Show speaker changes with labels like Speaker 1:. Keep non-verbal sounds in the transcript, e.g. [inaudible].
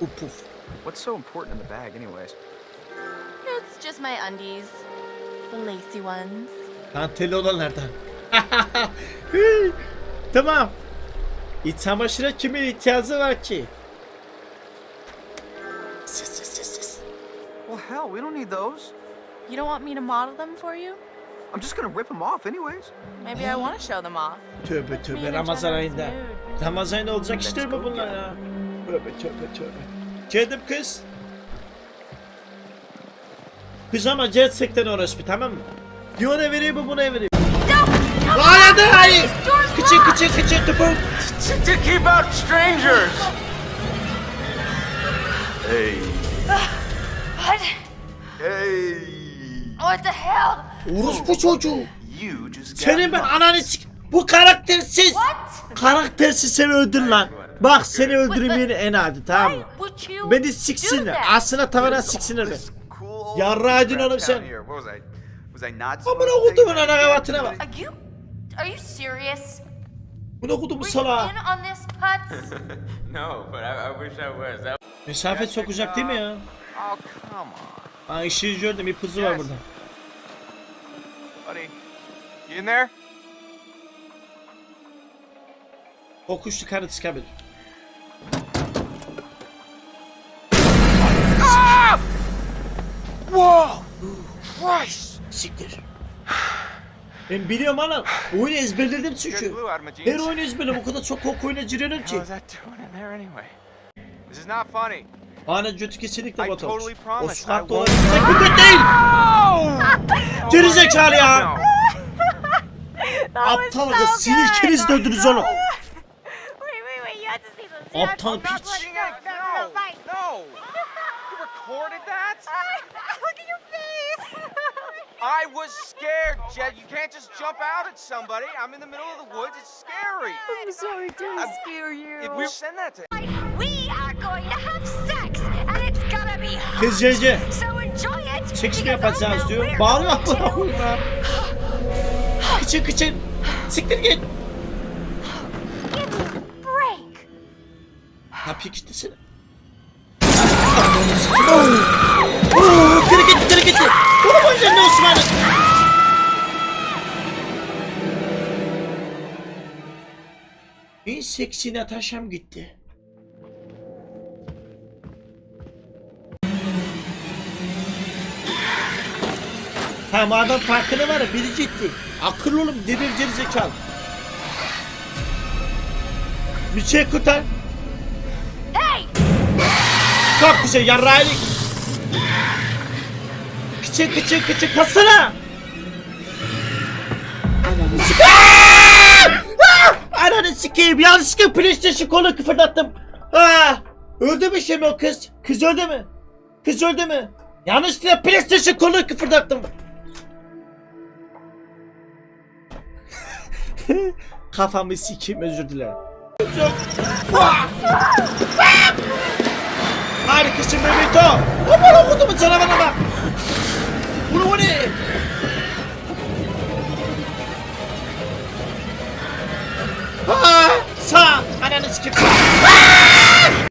Speaker 1: Puf.
Speaker 2: What's so important in the bag, anyways?
Speaker 3: It's just my undies. The lacy ones.
Speaker 1: Danteli olanlardan. [laughs] tamam. İç çamaşıra kimin ihtiyacı var ki?
Speaker 2: Well, hell, we don't need those.
Speaker 3: You don't want me to model them for you?
Speaker 2: I'm just gonna rip them off, anyways.
Speaker 3: Maybe I want to show them off.
Speaker 1: Tövbe tövbe Ramazan ayında. Ramazan ayında olacak işler mi bunlar ya? Tövbe tövbe tövbe. Kedim kız. Kız ama gerçekten orospu tamam mı? Bir ona vereyim mi buna vereyim. Hayır hayır. Kıçı kıçı kıçı tıpım.
Speaker 2: To keep out strangers! Hey.
Speaker 3: What?
Speaker 2: Hey!
Speaker 3: What the hell?
Speaker 1: Orospu çocuğu.
Speaker 2: You just got
Speaker 1: Senin ben ananı sik... Bu karaktersiz.
Speaker 3: What?
Speaker 1: Karaktersiz seni öldür lan. Bak seni öldürmeyen en adi tamam mı? Beni siksinler.
Speaker 3: that?
Speaker 1: Aslında tavana siksinler be. Edin oğlum sen. Amına
Speaker 2: that
Speaker 1: ana kavatına bak.
Speaker 3: Are you serious?
Speaker 1: Bu ne kudu bu
Speaker 3: Were you
Speaker 1: sala?
Speaker 3: in on this, Putz? [laughs]
Speaker 4: No, but I, I wish I was.
Speaker 1: Mesafe sokacak değil mi ya?
Speaker 2: Oh, come on.
Speaker 1: Aa işi gördüm ipucu var burada.
Speaker 2: Buddy. You in there?
Speaker 1: Kokuşlu karı çıkabilir.
Speaker 2: Whoa! Christ!
Speaker 1: Siktir. Ben biliyorum anam. Oyunu ezberledim çünkü. Her oyunu ezberledim. O kadar çok korku oyuna giriyorum ki. Ana götü kesinlikle
Speaker 2: totally
Speaker 1: O sukatta
Speaker 2: won't-
Speaker 1: olabilecek bir göt değil. Geri zekalı ya.
Speaker 2: No.
Speaker 1: Aptal kız sinir ikiniz de öldünüz oğlum.
Speaker 5: Wait, [laughs]
Speaker 2: I was scared, Jed. You can't just jump out at somebody. I'm in the middle of the woods. It's scary.
Speaker 5: I'm sorry to scare you.
Speaker 2: If we send that to
Speaker 5: We are going to have sex, and it's gonna be hot.
Speaker 1: Kız Cece.
Speaker 5: So enjoy it.
Speaker 1: Çekişme yapacağız diyor. Bağırıyor amına koyayım ya. Kıçın kıçın. Siktir git.
Speaker 5: Give me
Speaker 1: En seksi Natasha'm gitti. Ha madem farkına var ya biri gitti. Akıllı oğlum demir gerizekalı. Bir şey kurtar.
Speaker 5: Hey!
Speaker 1: Çok güzel yarraylık. Kıçı kıçı kıçı kasına. Ananı sikeyim. Yanlışlıkla PlayStation kolu kıfırdattım. Aa, öldü mü şimdi o kız? Kız öldü mü? Kız öldü mü? Yanlışlıkla PlayStation kolu kıfırdattım. [laughs] Kafamı sikeyim özür dilerim. Harikasın Mehmet o. Aman okudu mu canavara bak. Bunu bu ne? 突きつけ